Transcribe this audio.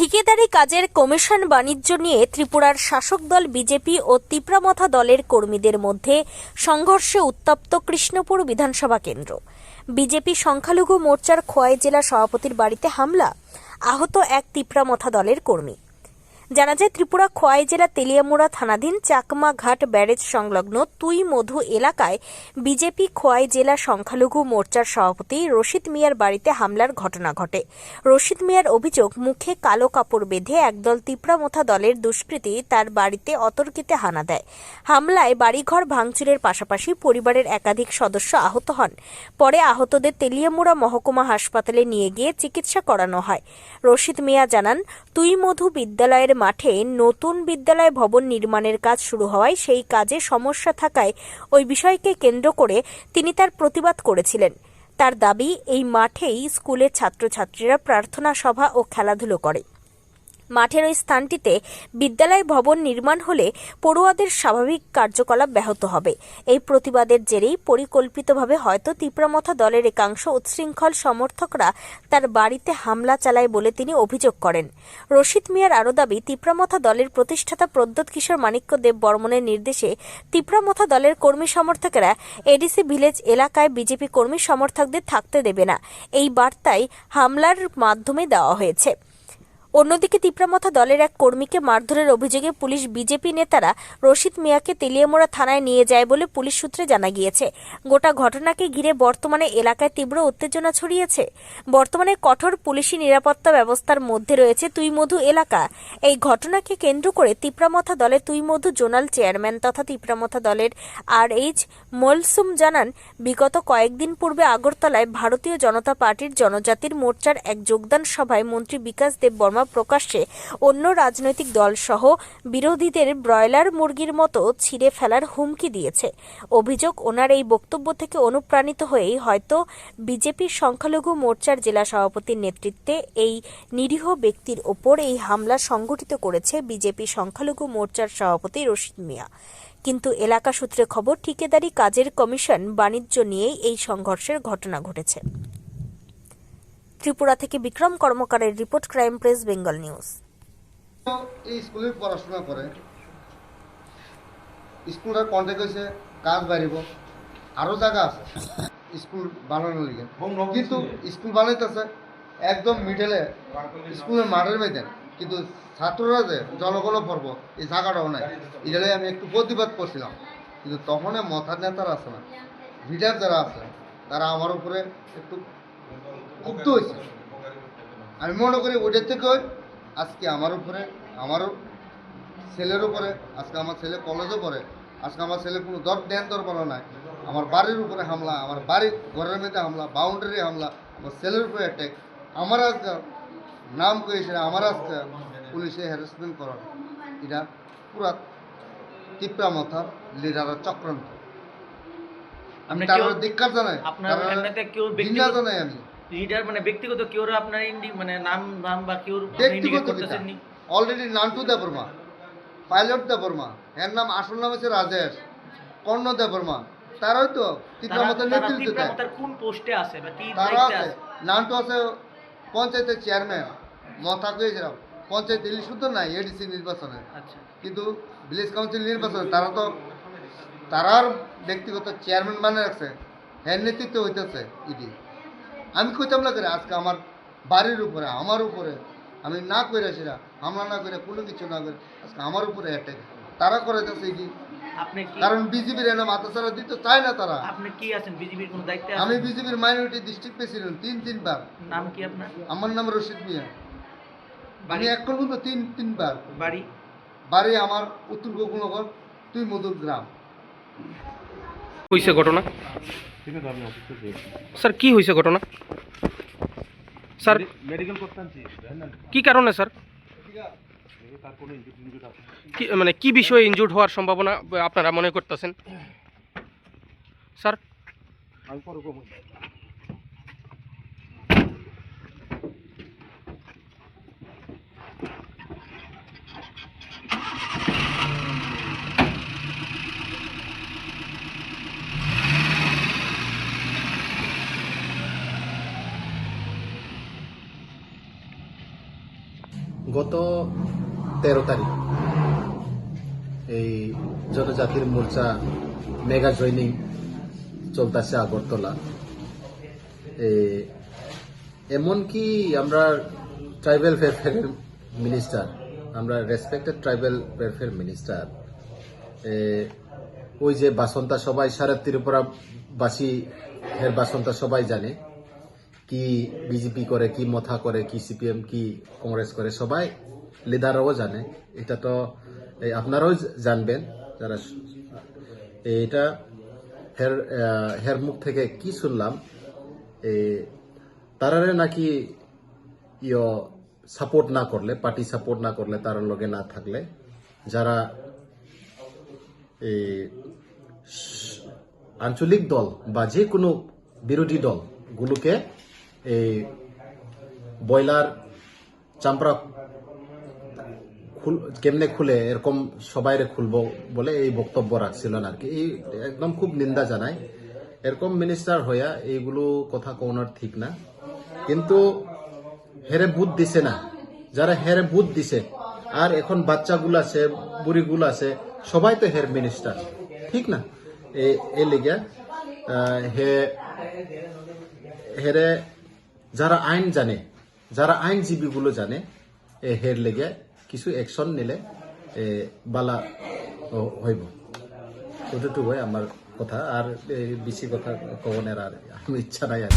ঠিকাদারি কাজের কমিশন বাণিজ্য নিয়ে ত্রিপুরার শাসক দল বিজেপি ও তিপ্রামথা দলের কর্মীদের মধ্যে সংঘর্ষে উত্তপ্ত কৃষ্ণপুর বিধানসভা কেন্দ্র। বিজেপি সংখ্যালঘু মোর্চার খোয়াই জেলা সভাপতির বাড়িতে হামলা। আহত এক তিপ্রামথা দলের কর্মী। জানা যায়, ত্রিপুরা খোয়াই জেলা তেলিয়ামুড়া থানাধীন চাকমা ঘাট ব্যারেজ সংলগ্ন তুই মধু এলাকায় বিজেপি খোয়াই জেলা সংখ্যালঘু মোর্চার সভাপতি রশিদ মিয়ার বাড়িতে হামলার ঘটনা ঘটে। রশিদ মিয়ার অভিযোগ, মুখে কালো কাপড় বেঁধে একদল তিপ্রামথা দলের দুষ্কৃতী তার বাড়িতে অতর্কিতে হানা দেয়। হামলায় বাড়িঘর ভাঙচুরের পাশাপাশি পরিবারের একাধিক সদস্য আহত হন। পরে আহতদের তেলিয়ামুড়া মহকুমা হাসপাতালে নিয়ে গিয়ে চিকিৎসা করানো হয়। রশিদ মিয়া জানান, তুই মধু বিদ্যালয়ের মাঠে নতুন বিদ্যালয় ভবন নির্মাণের কাজ শুরু হওয়ায় সেই কাজে সমস্যা থাকায় ওই বিষয়কে কেন্দ্র করে তিনি তার প্রতিবাদ করেছিলেন। তার দাবি, এই মাঠেই স্কুলের ছাত্রছাত্রীরা প্রার্থনা সভা ও খেলাধুলো করে। মাঠের ওই স্থানটিতে বিদ্যালয় ভবন নির্মাণ হলে পড়ুয়াদের স্বাভাবিক কার্যকলাপ ব্যাহত হবে। এই প্রতিবাদের জেরেই পরিকল্পিতভাবে হয়তো তিপ্রামথা দলের একাংশ উচ্ছৃঙ্খল সমর্থকরা তার বাড়িতে হামলা চালায় বলে তিনি অভিযোগ করেন। রশিদ মিয়ার আরও দাবি, তিপ্রামথা দলের প্রতিষ্ঠাতা প্রদ্যোৎ কিশোর মাণিক্য দেব বর্মনের নির্দেশে তিপ্রামথা দলের কর্মী সমর্থকেরা এডিসি ভিলেজ এলাকায় বিজেপি কর্মী সমর্থকদের থাকতে দেবে না। এই বার্তাই হামলার মাধ্যমে দেওয়া হয়েছে। অন্যদিকে তিপ্রামথা দলের এক কর্মীকে মারধরের অভিযোগে পুলিশ বিজেপি নেতারা রশিদ মিয়াকে তেলিয়ামোড়া থানায় নিয়ে যায় বলে পুলিশ সূত্রে জানা গিয়েছে। গোটা ঘটনাকে ঘিরে বর্তমানে এলাকায় তীব্র উত্তেজনা ছড়িয়েছে। বর্তমানে কঠোর পুলিশি নিরাপত্তা ব্যবস্থার মধ্যে রয়েছে তুইমধু এলাকা। এই ঘটনাকে কেন্দ্র করে তিপ্রামথা দলের তুইমধু জোনাল চেয়ারম্যান তথা তিপ্রামথা দলের আর এইচ মলসুম জানান, বিগত কয়েকদিন পূর্বে আগরতলায় ভারতীয় জনতা পার্টির জনজাতির মোর্চার এক যোগদান সভায় মন্ত্রী বিকাশ দেব বর্মা প্রকাশ্যে অন্য রাজনৈতিক দলসহ বিরোধীদের ব্রয়লার মুরগির মতো ছিঁড়ে ফেলার হুমকি দিয়েছে। অভিযোগ ওনার এই বক্তব্য থেকে অনুপ্রাণিত হয়েই হয়তো বিজেপির সংখ্যালঘু মোর্চার জেলা সভাপতির নেতৃত্বে এই নিরীহ ব্যক্তির ওপর এই হামলা সংঘটিত করেছে বিজেপি সংখ্যালঘু মোর্চার সভাপতি রশিদ মিয়া। কিন্তু এলাকা সূত্রে খবর, ঠিকাদারি কাজের কমিশন বাণিজ্য নিয়েই এই সংঘর্ষের ঘটনা ঘটেছে। ত্রিপুরা থেকে Bikram কর্মকারের report crime press Bengal news. এই স্কুলে পড়াশোনা করে। স্কুলটার কন্ট্যাক্ট হয়েছে কাজ বাড়িব আরও জায়গা আছে। স্কুল বানানোর লিগে। কিন্তু স্কুল বানাইতেছে একদম মিডলে স্কুলের মাঠের মধ্যে। কিন্তু ছাত্ররা যে জনগণ পর্ব এই জায়গাটাও নাই। এটালে আমি একটু প্রতিবাদ করছিলাম। কিন্তু তখন মথার নেতারা আছে না লিডার যারা আছে তারা আমার উপরে একটু ক্ষুব্ধ হয়েছে আমি মনে করি ওইটার থেকে আজকে আমার উপরে আমারও ছেলের উপরে আজকে আমার ছেলে কলেজে পড়ে আজকে আমার ছেলে কোনো দর দেন দরবারও নাই। আমার বাড়ির উপরে হামলা আমার বাড়ির ঘরের মধ্যে হামলা বাউন্ডারি হামলা আমার ছেলের উপরে অ্যাটাক আমার আজকে নাম করেছে আমার আজকে পুলিশে হ্যারাসমেন্ট করার এটা পুরা তিপ্রা মাথার লিডারের চক্রান্ত। আমি তার ধিক্কার জানাই জানাই আমি। লিডার মানে ব্যক্তিগত কেউ আপনার ইন্ডি মানে নাম নাম বা কেউ ব্যক্তিগত পিতা করতেছেন অলরেডি নান্টু দেবর্মা পাইলট দেবর্মা এর নাম আসল নাম হচ্ছে রাজেশ কর্ণ দেবর্মা তারাই তো তিপ্রামতের নেতৃত্ব দেয়। তার কোন পোস্টে আছে বা কি তারা আছে। নান্টু আছে পঞ্চায়েতের চেয়ারম্যান। মথা করেছিলাম পঞ্চায়েত দিল্লি শুদ্ধ নাই এডিসি নির্বাচনে। আচ্ছা। কিন্তু ভিলেজ কাউন্সিল নির্বাচনে তারা তো তারার ব্যক্তিগত চেয়ারম্যান মানে রাখছে হ্যাঁ নেতৃত্ব হইতেছে ইডি আমি কইতাম না করে আজকে আমার বাড়ির উপরে আমার উপরে। আমি না করে সেটা হামলা না করে কোনো কিছু না করে আজকে আমার উপরে অ্যাটাক তারা করে যাচ্ছে কি কারণ বিজেপির এনে মাথাছাড়া দিতে চায় না তারা। আপনি কি আছেন? বিজেপির কোন দায়িত্বে আমি বিজেপির মাইনরিটি ডিস্ট্রিক্ট প্রেসিডেন্ট তিন তিনবার। নাম কি আপনার? আমার নাম রশিদ মিয়া। আমি এখন পর্যন্ত তিন তিনবার। বাড়ি? বাড়ি আমার উত্তর গোকুলনগর তুই মধুর গ্রাম। হয়েছে ঘটনা? স্যার কি হয়েছে ঘটনা? স্যার মেডিকেল কি কারণে স্যার? কি মানে কি বিষয়ে ইনজুর্ড হওয়ার সম্ভাবনা আপনারা মনে করতেছেন? স্যার? গত তেরো তারিখ। এই জনজাতির মোর্চা মেগা জয়নিং চলতেছে আগরতলা। এমনকি আমরা ট্রাইবেল ওয়েলফেয়ার মিনিস্টার, আমরা রেসপেক্টেড ট্রাইবেল ওয়েলফেয়ার মিনিস্টার ওই যে বাসন্তা সবাই সারা ত্রিপুরাবাসী এর বাসন্তা সবাই জানে। কি বিজেপি করে, কি মথা করে, কি সিপিএম কি কংগ্রেস করে, সবাই লিডাররাও জানে। এটা তো আপনারাও জানবেন যারা এটা হের হের মুখ থেকে কি শুনলাম তারারে নাকি ইয় সাপোর্ট না করলে, পার্টি সাপোর্ট না করলে তার লগে না থাকলে, যারা আঞ্চলিক দল বা যে কোনো বিরোধী দল গুলোকে এই বয়লার চামড়া কেমনে খুলে, এরকম সবাইরে খুলবো বলে এই বক্তব্য রাখছিলেন আর কি। এই একদম খুব নিন্দা জানাই এরকম মিনিস্টার হইয়া এইগুলো কথা কোনার ঠিক না। কিন্তু হেরে বুধ দিছে না। যারা হেরে বুধ দিছে, আর এখন বাচ্চাগুলো আছে, বুড়িগুলো আছে, সবাই তো হের মিনিস্টার ঠিক না? এ- লেগে হে, হেরে যারা আইন জানে, যারা আইনজীবীগুলো জানে হের লেগে কিছু অ্যাকশন নিলে বালা হইব হয় আমার কথা আর বেশি কথা কবনের আর আমার ইচ্ছা নাই আর।